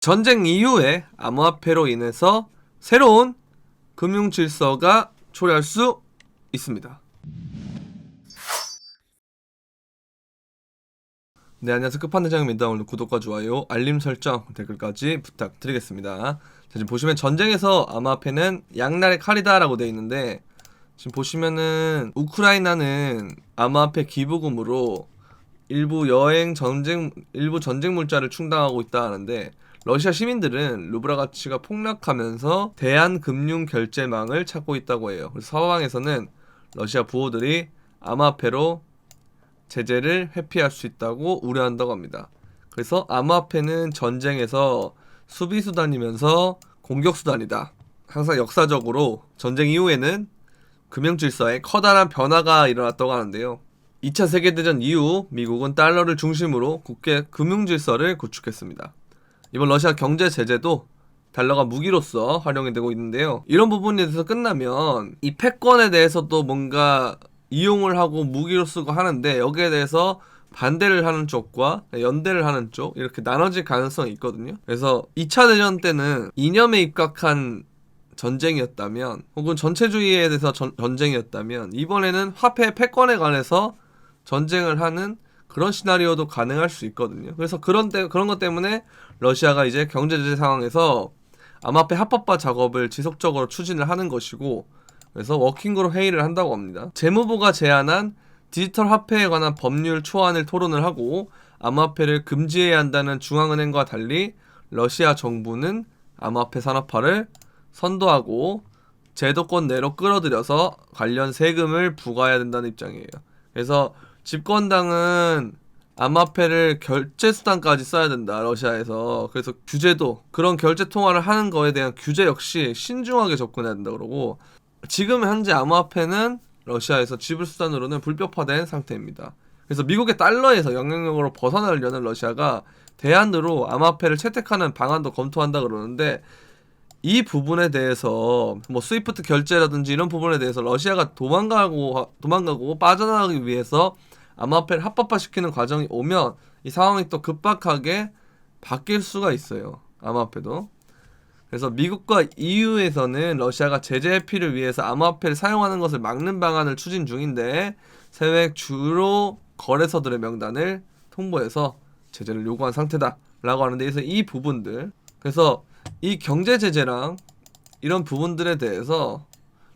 전쟁 이후에 암호화폐로 인해서 새로운 금융 질서가 초래할 수 있습니다. 네, 안녕하세요. 끝판대장입니다. 오늘 구독과 좋아요, 알림 설정, 댓글까지 부탁드리겠습니다. 자, 지금 보시면 전쟁에서 암호화폐는 양날의 칼이다 라고 되어 있는데 지금 보시면은 우크라이나는 암호화폐 기부금으로 일부 여행 전쟁 일부 전쟁 물자를 충당하고 있다 하는데 러시아 시민들은 루브라 가치가 폭락하면서 대한 금융 결제망을 찾고 있다고 해요. 그래서 서방에서는 러시아 부호들이 암호화폐로 제재를 회피할 수 있다고 우려한다고 합니다. 그래서 암호화폐는 전쟁에서 수비 수단이면서 공격 수단이다. 항상 역사적으로 전쟁 이후에는 금융 질서에 커다란 변화가 일어났다고 하는데요. 2차 세계대전 이후 미국은 달러를 중심으로 국제 금융 질서를 구축했습니다. 이번 러시아 경제 제재도 달러가 무기로서 활용이 되고 있는데요. 이런 부분에 대해서 끝나면 이 패권에 대해서도 뭔가 이용을 하고 무기로 쓰고 하는데 여기에 대해서 반대를 하는 쪽과 연대를 하는 쪽 이렇게 나눠질 가능성이 있거든요. 그래서 2차 대전 때는 이념에 입각한 전쟁이었다면 혹은 전체주의에 대해서 전, 전쟁이었다면 이번에는 화폐 패권에 관해서 전쟁을 하는 그런 시나리오도 가능할 수 있거든요. 그래서 그런 때 그런 것 때문에 러시아가 이제 경제 제재 상황에서 암호화폐 합법화 작업을 지속적으로 추진을 하는 것이고 그래서 워킹그룹 회의를 한다고 합니다. 재무부가 제안한 디지털 화폐에 관한 법률 초안을 토론을 하고 암호화폐를 금지해야 한다는 중앙은행과 달리 러시아 정부는 암호화폐 산업화를 선도하고 제도권 내로 끌어들여서 관련 세금을 부과해야 된다는 입장이에요. 그래서 집권당은 암호화폐를 결제 수단까지 써야 된다 러시아에서 그래서 규제도 그런 결제 통화를 하는 거에 대한 규제 역시 신중하게 접근해야 된다 그러고 지금 현재 암호화폐는 러시아에서 지불 수단으로는 불법화된 상태입니다. 그래서 미국의 달러에서 영향력으로 벗어나려는 러시아가 대안으로 암호화폐를 채택하는 방안도 검토한다 그러는데 이 부분에 대해서 뭐 스위프트 결제라든지 이런 부분에 대해서 러시아가 도망가고 도망가고 빠져나가기 위해서 암호화폐를 합법화시키는 과정이 오면 이 상황이 또 급박하게 바뀔 수가 있어요. 암호화폐도. 그래서 미국과 EU에서는 러시아가 제재 회피를 위해서 암호화폐를 사용하는 것을 막는 방안을 추진 중인데 세계 주로 거래소들의 명단을 통보해서 제재를 요구한 상태다라고 하는데 그래서 이 부분들 그래서 이 경제 제재랑 이런 부분들에 대해서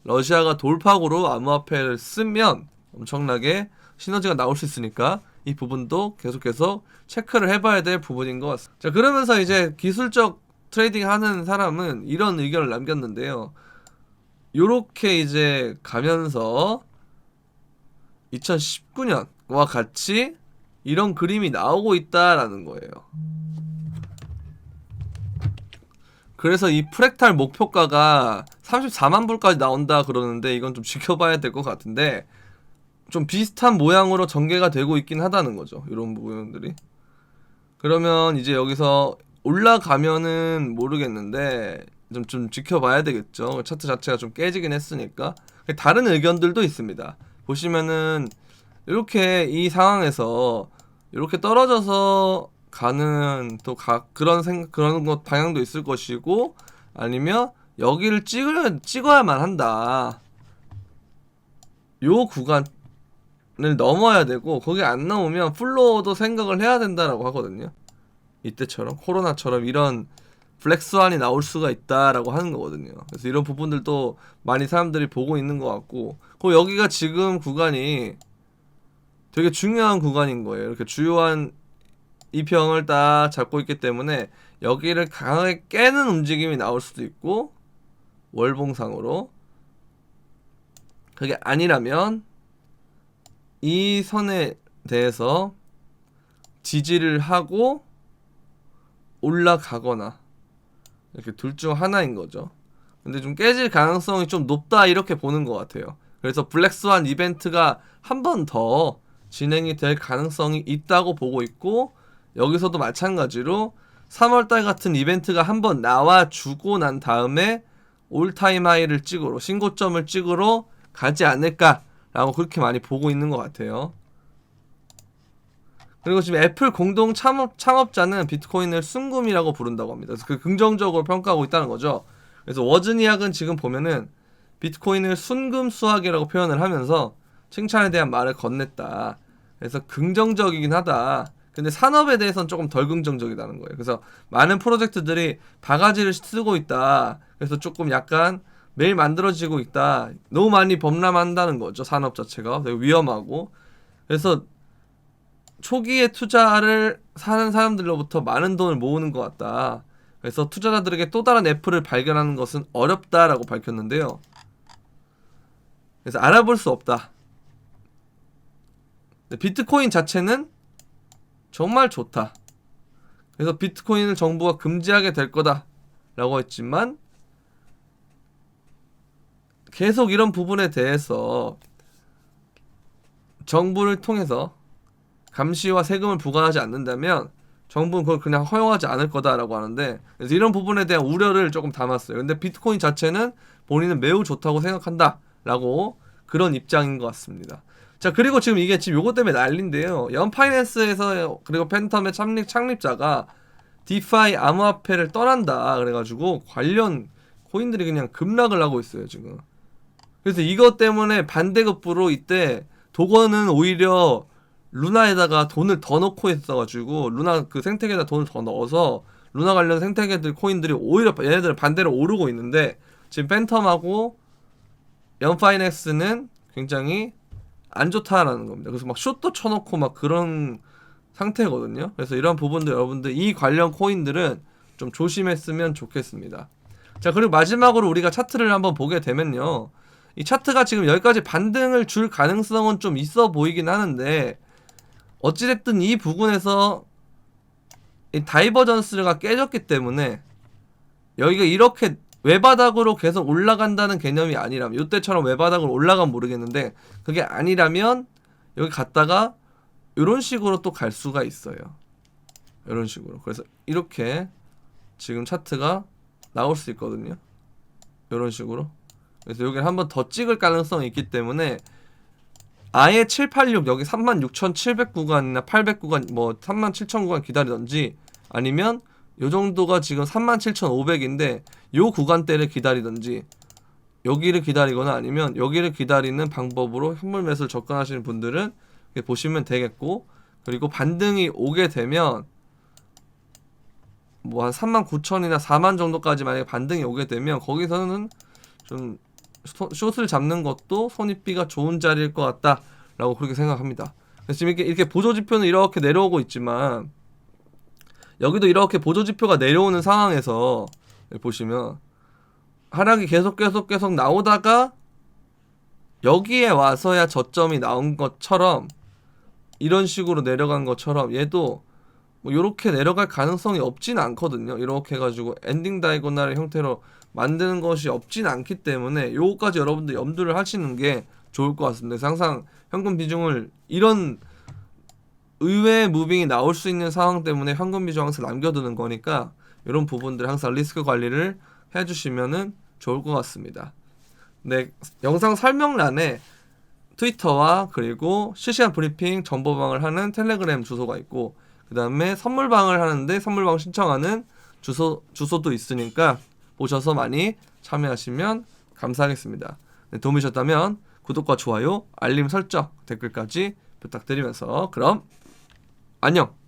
러시아가 돌파구로 암호화폐를 쓰면 엄청나게 시너지가 나올 수 있으니까 이 부분도 계속해서 체크를 해봐야 될 부분인 것 같습니다. 자 그러면서 이제 기술적 트레이딩 하는 사람은 이런 의견을 남겼는데요. 요렇게 이제 가면서 2019년과 같이 이런 그림이 나오고 있다라는 거예요. 그래서 이 프랙탈 목표가가 34만 불까지 나온다 그러는데 이건 좀 지켜봐야 될 것 같은데 좀 비슷한 모양으로 전개가 되고 있긴 하다는 거죠. 이런 부분들이. 그러면 이제 여기서 올라가면은 모르겠는데 좀, 좀 지켜봐야 되겠죠. 차트 자체가 좀 깨지긴 했으니까. 다른 의견들도 있습니다. 보시면은 이렇게 이 상황에서 이렇게 떨어져서 가는 또각 그런 생 그런 것 방향도 있을 것이고 아니면 여기를 찍을 찍어야만 한다. 요 구간 을 넘어야 되고 거기 안 나오면 플로어도 생각을 해야 된다라고 하거든요. 이때처럼 코로나처럼 이런 플렉스완이 나올 수가 있다라고 하는 거거든요. 그래서 이런 부분들도 많이 사람들이 보고 있는 것 같고, 그 여기가 지금 구간이 되게 중요한 구간인 거예요. 이렇게 주요한 이평을 딱 잡고 있기 때문에 여기를 강하게 깨는 움직임이 나올 수도 있고 월봉상으로 그게 아니라면 이 선에 대해서 지지를 하고 올라가거나 이렇게 둘 중 하나인 거죠. 근데 좀 깨질 가능성이 좀 높다 이렇게 보는 것 같아요. 그래서 블랙스완 이벤트가 한 번 더 진행이 될 가능성이 있다고 보고 있고 여기서도 마찬가지로 3월달 같은 이벤트가 한 번 나와주고 난 다음에 올타임 하이를 찍으러 신고점을 찍으러 가지 않을까 라고 그렇게 많이 보고 있는 것 같아요. 그리고 지금 애플 공동 창업, 창업자는 비트코인을 순금이라고 부른다고 합니다. 그 긍정적으로 평가하고 있다는 거죠. 그래서 워즈니악은 지금 보면은 비트코인을 순금 수학이라고 표현을 하면서 칭찬에 대한 말을 건넸다. 그래서 긍정적이긴 하다. 근데 산업에 대해서는 조금 덜 긍정적이다는 거예요. 그래서 많은 프로젝트들이 바가지를 쓰고 있다. 그래서 조금 약간 매일 만들어지고 있다. 너무 많이 범람한다는 거죠. 산업 자체가 되게 위험하고. 그래서 초기에 투자를 사는 사람들로부터 많은 돈을 모으는 것 같다. 그래서 투자자들에게 또 다른 애플을 발견하는 것은 어렵다라고 밝혔는데요. 그래서 알아볼 수 없다. 비트코인 자체는 정말 좋다. 그래서 비트코인을 정부가 금지하게 될 거다라고 했지만 계속 이런 부분에 대해서 정부를 통해서 감시와 세금을 부과하지 않는다면 정부는 그걸 그냥 허용하지 않을 거다라고 하는데 그래서 이런 부분에 대한 우려를 조금 담았어요. 근데 비트코인 자체는 본인은 매우 좋다고 생각한다라고 그런 입장인 것 같습니다. 자 그리고 지금 이게 지금 요거 때문에 난리인데요. 연파이낸스에서 그리고 팬텀의 창립 창립자가 디파이 암호화폐를 떠난다 그래가지고 관련 코인들이 그냥 급락을 하고 있어요 지금. 그래서 이것 때문에 반대급부로 이때 도건은 오히려 루나에다가 돈을 더 넣고 있어가지고 루나 그 생태계에다 돈을 더 넣어서 루나 관련 생태계들 코인들이 오히려 얘네들 반대로 오르고 있는데 지금 팬텀하고 연파이넥스는 굉장히 안 좋다라는 겁니다. 그래서 막 숏도 쳐놓고 막 그런 상태거든요. 그래서 이런 부분들 여러분들 이 관련 코인들은 좀 조심했으면 좋겠습니다. 자 그리고 마지막으로 우리가 차트를 한번 보게 되면요. 이 차트가 지금 여기까지 반등을 줄 가능성은 좀 있어 보이긴 하는데 어찌됐든 이 부분에서 이 다이버전스가 깨졌기 때문에 여기가 이렇게 외바닥으로 계속 올라간다는 개념이 아니라면 이때처럼 외바닥으로 올라가면 모르겠는데 그게 아니라면 여기 갔다가 이런 식으로 또 갈 수가 있어요. 이런 식으로. 그래서 이렇게 지금 차트가 나올 수 있거든요. 이런 식으로. 그래서 여기를 한번 더 찍을 가능성이 있기 때문에 아예 786 여기 36,700 구간이나 800 구간 뭐 37,000 구간 기다리던지 아니면 요 정도가 지금 37,500인데 요 구간대를 기다리던지 여기를 기다리거나 아니면 여기를 기다리는 방법으로 현물 매수를 접근하시는 분들은 보시면 되겠고 그리고 반등이 오게 되면 뭐 한 39,000이나 4만 정도까지 만약에 반등이 오게 되면 거기서는 좀 소- 숏을 잡는 것도 손익비가 좋은 자리일 것 같다라고 그렇게 생각합니다. 지금 이렇게, 이렇게 보조 지표는 이렇게 내려오고 있지만 여기도 이렇게 보조 지표가 내려오는 상황에서 보시면 하락이 계속 계속 계속 나오다가 여기에 와서야 저점이 나온 것처럼 이런 식으로 내려간 것처럼 얘도 뭐 이렇게 내려갈 가능성이 없진 않거든요. 이렇게 해가지고 엔딩 다이고날 형태로 만드는 것이 없진 않기 때문에 요거까지 여러분들 염두를 하시는 게 좋을 것 같습니다. 항상 현금 비중을 이런 의외의 무빙이 나올 수 있는 상황 때문에 현금 비중 항상 남겨두는 거니까 이런 부분들 항상 리스크 관리를 해주시면은 좋을 것 같습니다. 네, 영상 설명란에 트위터와 그리고 실시간 브리핑 정보방을 하는 텔레그램 주소가 있고 그 다음에 선물방을 하는데 선물방 신청하는 주소 주소도 있으니까 보셔서 많이 참여하시면 감사하겠습니다. 네, 도움이 되셨다면 구독과 좋아요, 알림 설정, 댓글까지 부탁드리면서 그럼 안녕.